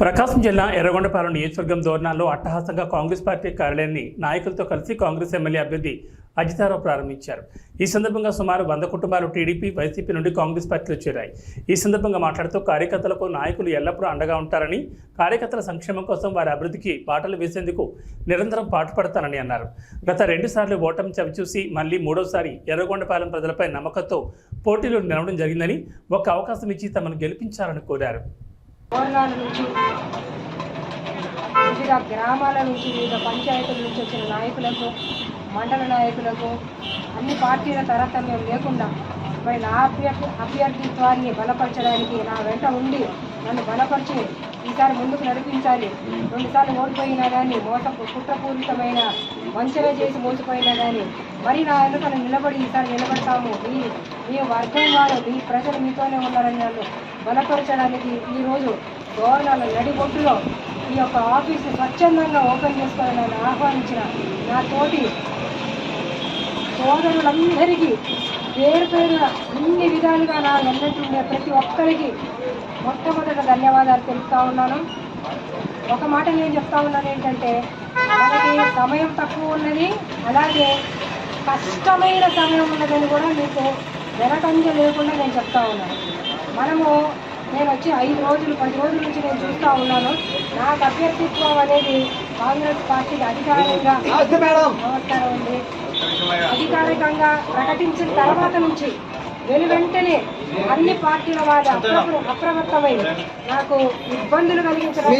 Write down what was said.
ప్రకాశం జిల్లా ఎర్రగొండపాలెం నియోజకవర్గం దోర్నాల్లో అట్టహాసంగా కాంగ్రెస్ పార్టీ కార్యాలయాన్ని నాయకులతో కలిసి కాంగ్రెస్ ఎమ్మెల్యే అభ్యర్థి అజితారావు ప్రారంభించారు. ఈ సందర్భంగా సుమారు వంద కుటుంబాలు టీడీపీ వైసీపీ నుండి కాంగ్రెస్ పార్టీలో చేరాయి. ఈ సందర్భంగా మాట్లాడుతూ కార్యకర్తలకు నాయకులు ఎల్లప్పుడూ అండగా ఉంటారని కార్యకర్తల సంక్షేమం కోసం వారి అభివృద్ధికి పాటలు వేసేందుకు నిరంతరం పాటుపడతానని అన్నారు. గత రెండుసార్లు ఓటమి చవిచూసి మళ్ళీ మూడోసారి ఎర్రగొండపాలెం ప్రజలపై నమ్మకంతో పోటీలో నిలవడం జరిగిందని ఒక అవకాశం ఇచ్చి తమను గెలిపించాలని కోరారు. పౌర్ణాల నుంచి వివిధ గ్రామాల నుంచి వివిధ పంచాయతీల నుంచి వచ్చిన నాయకులకు మండల నాయకులకు అన్ని పార్టీల తారతమ్యం లేకుండా మరి నా అభ్యర్థి అభ్యర్థిత్వాన్ని బలపరచడానికి నా వెంట ఉండి నన్ను బలపరిచి ఈసారి ముందుకు నడిపించాలి. రెండుసార్లు ఓడిపోయినా కానీ మోస కుట్రపూరితమైన వంచన చేసి మోసపోయినా కానీ మరి నా వెనుక నిలబడి ఈసారి నిలబడతాము. మీ మీ వర్గం వారు మీ ప్రజలు మీతోనే ఉన్నారని నన్ను బలపరచడానికి ఈరోజు గవర్నర్ నడిబొట్టులో ఈ యొక్క ఆఫీసు స్వచ్ఛందంగా ఓపెన్ చేసుకోవాలని నన్ను ఆహ్వానించిన నా తోటి సోదరులందరికీ పేరు పేరున అన్ని విధాలుగా నా వెన్నట్టుండే ప్రతి ఒక్కరికి మొట్టమొదట ధన్యవాదాలు తెలుపుతా ఉన్నాను. ఒక మాట నేను చెప్తా ఉన్నాను ఏంటంటే మనకి సమయం తక్కువ ఉన్నది అలాగే కష్టమైన సమయం ఉన్నదని కూడా మీకు వెనకంజ లేకుండా నేను చెప్తా ఉన్నాను. మనము నేను వచ్చి ఐదు రోజులు పది రోజుల నుంచి నేను చూస్తూ ఉన్నాను. నాకు అభ్యర్థిత్వం అనేది కాంగ్రెస్ పార్టీకి అధికారికంగా నమస్కారం అండి. అధికారికంగా ప్రకటించిన తర్వాత నుంచి వెను వెంటనే అన్ని పార్టీల వారు అప్రమ- అప్రమత్తమై నాకు ఇబ్బందులు కలిగించడం